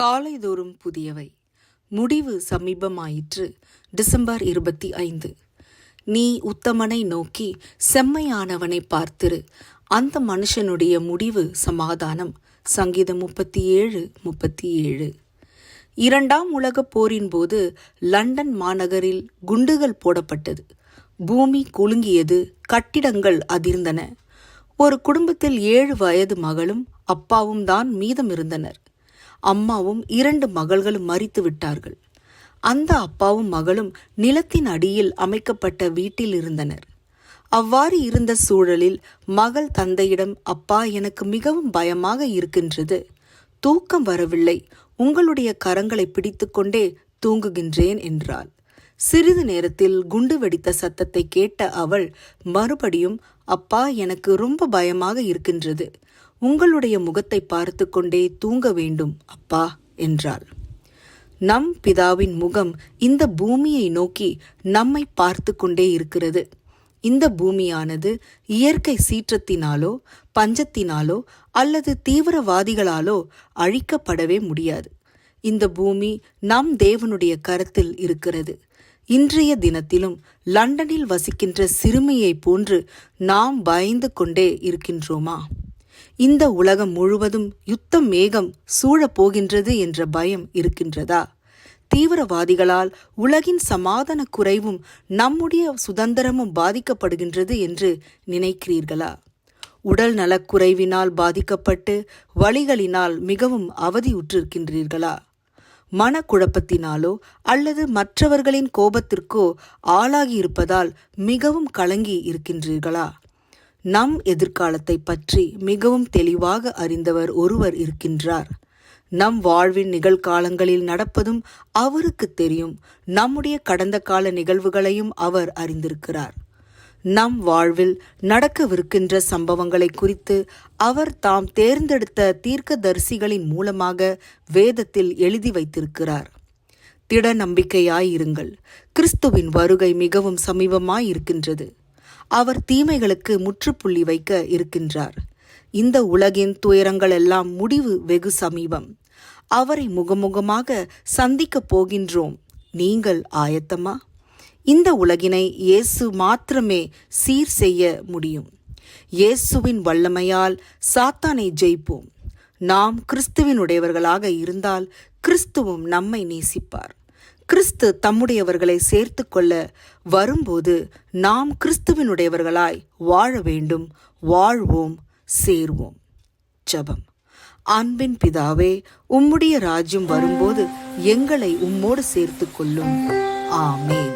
காலைதோறும் புதியவை. முடிவு சமீபமாயிற்று. டிசம்பர் இருபத்தி ஐந்து. நீ உத்தமனை நோக்கி செம்மையானவனை பார்த்திரு. அந்த மனுஷனுடைய முடிவு சமாதானம். சங்கீதம் முப்பத்தி ஏழு முப்பத்தி ஏழு. இரண்டாம் உலகப் போரின் போது லண்டன் மாநகரில் குண்டுகள் போடப்பட்டது. பூமி குலுங்கியது கட்டிடங்கள் அதிர்ந்தன. ஒரு குடும்பத்தில் ஏழு வயது மகளும் அப்பாவும் தான் மீதம் இருந்தனர் அம்மாவும் இரண்டு மகள்களும் மறித்து விட்டார்கள். அந்த அப்பாவும் மகளும் நிலத்தின் அடியில் அமைக்கப்பட்ட வீட்டில் இருந்தனர். அவ்வாறு இருந்த சூழலில் மகள் தந்தையிடம் அப்பா எனக்கு மிகவும் பயமாக இருக்கின்றது. தூக்கம் வரவில்லை. உங்களுடைய கரங்களை பிடித்துக்கொண்டே தூங்குகின்றேன் என்றாள். சிறிது நேரத்தில் குண்டு வெடித்த சத்தத்தை கேட்ட அவள் மறுபடியும் அப்பா எனக்கு ரொம்ப பயமாக இருக்கின்றது. உங்களுடைய முகத்தை பார்த்து கொண்டே தூங்க வேண்டும் அப்பா என்றாள். நம் பிதாவின் முகம் இந்த பூமியை நோக்கி நம்மை பார்த்து கொண்டே இருக்கிறது. இந்த பூமியானது இயற்கை சீற்றத்தினாலோ பஞ்சத்தினாலோ அல்லது தீவிரவாதிகளாலோ அழிக்கப்படவே முடியாது. இந்த பூமி நம் தேவனுடைய கரத்தில் இருக்கிறது. இன்றைய தினத்திலும் லண்டனில் வசிக்கின்ற சிறுமியைப் போன்று நாம் பயந்து கொண்டே இருக்கின்றோமா? இந்த உலகம் முழுவதும் யுத்தம் மேகம் சூழப் போகின்றது என்ற பயம் இருக்கின்றதா? தீவிரவாதிகளால் உலகின் சமாதான குறைவும் நம்முடைய சுதந்திரமும் பாதிக்கப்படுகின்றது என்று நினைக்கிறீர்களா? உடல் நலக்குறைவினால் பாதிக்கப்பட்டு வழிகளினால் மிகவும் அவதியுற்றிருக்கின்றீர்களா? மனக்குழப்பத்தினாலோ அல்லது மற்றவர்களின் கோபத்திற்கோ ஆளாகி இருப்பதால் மிகவும் கலங்கி இருக்கின்றீர்களா? நம் எதிர்காலத்தை பற்றி மிகவும் தெளிவாக அறிந்தவர் ஒருவர் இருக்கின்றார். நம் வாழ்வின் நிகழ்காலங்களில் நடப்பதும் அவருக்கு தெரியும். நம்முடைய கடந்த கால நிகழ்வுகளையும் அவர் அறிந்திருக்கிறார். நம் வாழ்வில் நடக்கவிருக்கின்ற சம்பவங்களை குறித்து அவர் தாம் தேர்ந்தெடுத்த தீர்க்கதரிசிகளின் மூலமாக வேதத்தில் எழுதி வைத்திருக்கிறார். திட நம்பிக்கையாயிருங்கள் கிறிஸ்துவின் வருகை மிகவும் சமீபமாயிருக்கின்றது அவர் தீமைகளுக்கு முற்றுப்புள்ளி வைக்க இருக்கின்றார். இந்த உலகின் துயரங்கள் எல்லாம் முடிவு வெகு சமீபம். அவரை முகமுகமாக சந்திக்கப் போகின்றோம். நீங்கள் ஆயத்தமா? இந்த உலகினை இயேசு மாத்திரமே சீர் செய்ய முடியும். இயேசுவின் வல்லமையால் சாத்தானை ஜெயிப்போம். நாம் கிறிஸ்துவினுடையவர்களாக இருந்தால் கிறிஸ்துவும் நம்மை நேசிப்பார். கிறிஸ்து தம்முடையவர்களை சேர்த்து கொள்ள வரும்போது நாம் கிறிஸ்துவினுடையவர்களாய் வாழ வேண்டும் வாழ்வோம் சேர்வோம். ஜபம். அன்பின் பிதாவே உம்முடைய ராஜ்யம் வரும்போது எங்களை உம்மோடு சேர்த்து கொள்ளும் ஆமேன்.